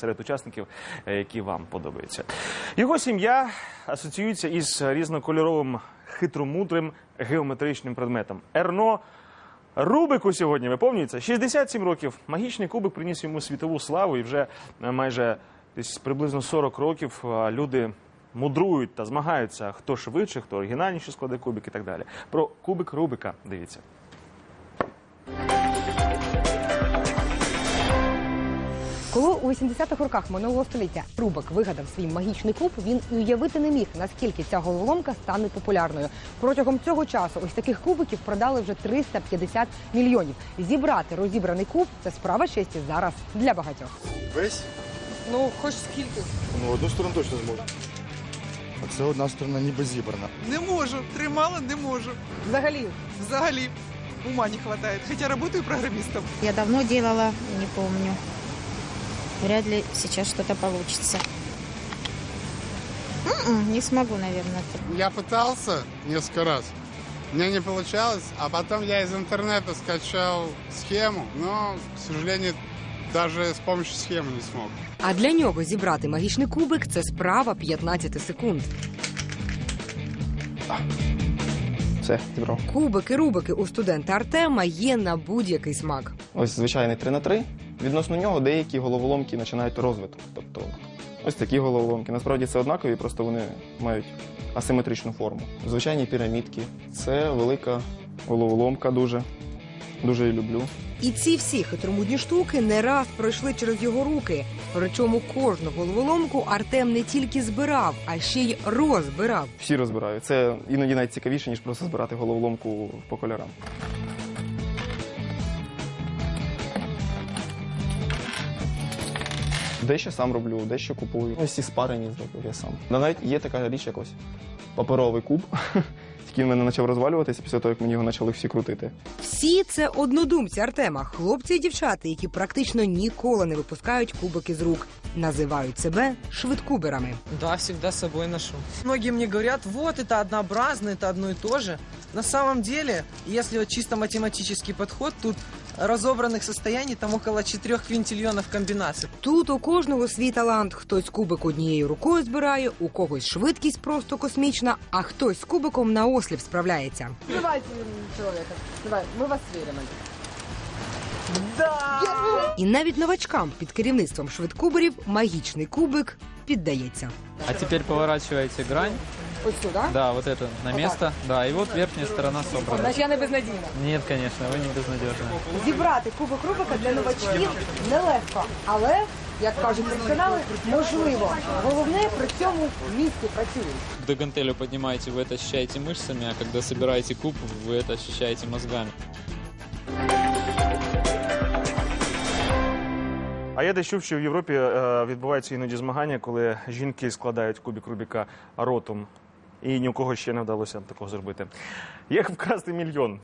серед учасників, е, які вам подобаються. Його сім'я асоціюється із різнокольоровим хитромудрим геометричним предметом. Ерно Рубику сьогодні виповнюється 67 років. Магічний кубик приніс йому світову славу, і вже е, майже десь приблизно 40 років е, люди мудрують та змагаються, хто швидше, хто оригінальніше складе кубик і так далі. Про кубик Рубика дивіться. Коли у 80-х роках минулого століття Рубик вигадав свій магічний куб, він і уявити не міг, наскільки ця головоломка стане популярною. Протягом цього часу ось таких кубиків продали вже 350 мільйонів. Зібрати розібраний куб це справа честі зараз для багатьох. Весь? Ну, хоч скільки. Ну, одну сторону точно зможу. А це одна сторона ніби зібрана. Не можу, тримала не можу. Взагалі, Взагалі ума не хватает. Хотя работаю программистом. Я давно делала, не помню. Вряд ли сейчас что-то получится. М-м, не смогу, наверное. Я пытался несколько раз. У меня не получалось, а потом я из интернета скачал схему, но, к сожалению, даже с помощью схемы не смог. а для нього зібрати магічний кубик це справа 15 секунд. Все, зібрав. Кубики, рубики у студента Артема є на будь-який смак. Ось звичайний 3 на 3 Відносно нього деякі головоломки починають розвиток. Тобто ось такі головоломки. Насправді це однакові, просто вони мають асиметричну форму. Звичайні пірамідки. Це велика головоломка дуже. Дуже її люблю. І ці всі хитромудні штуки не раз пройшли через його руки. Причому кожну головоломку Артем не тільки збирав, а ще й розбирав. Всі розбирають. Це іноді навіть цікавіше, ніж просто збирати головоломку по кольорам. Дещо сам роблю, дещо купую. Ось ці спарені зробив я сам. Да навіть є така річ якось паперовий куб. Тільки він мене почав розвалюватися після того, як мені його почали всі крутити. Всі це однодумці Артема, хлопці і дівчата, які практично ніколи не випускають кубики з рук. Називають себе швидкуберами. Да, всегда с собой ношу. Многие мне говорят, вот это однообразно, это одно и то же. На самом деле, если вот чисто математический подход, тут разобранных состояний там около 4 квинтиллионов комбинаций. Тут у кожного свій талант. Хтось кубик однією рукою збирає, у когось швидкість просто космічна, а хтось з кубиком на осліп справляється. Давайте чоловіка. Давай, ми вас віримо. І навіть новачкам під керівництвом швидкуберів магічний кубик піддається. А теперь поворачиваете грань. Ось сюди. Да, вот это на место. Да, и вот верхняя сторона собрана. Значить, я не безнадійна. Нет, конечно, вы не безнадежны. Зібрати кубик Рубика для новачків нелегко, але як кажуть професіонали, можливо. Головне при цьому в місті працюють. До гантелю поднимаете, вы это ощущаете мышцами, а когда собираете куб, вы это ощущаете мозгами. А я десь чув, що в Європі е, відбуваються іноді змагання, коли жінки складають кубик Рубіка ротом. І ні у кого ще не вдалося такого зробити. Як вкрасти мільйон?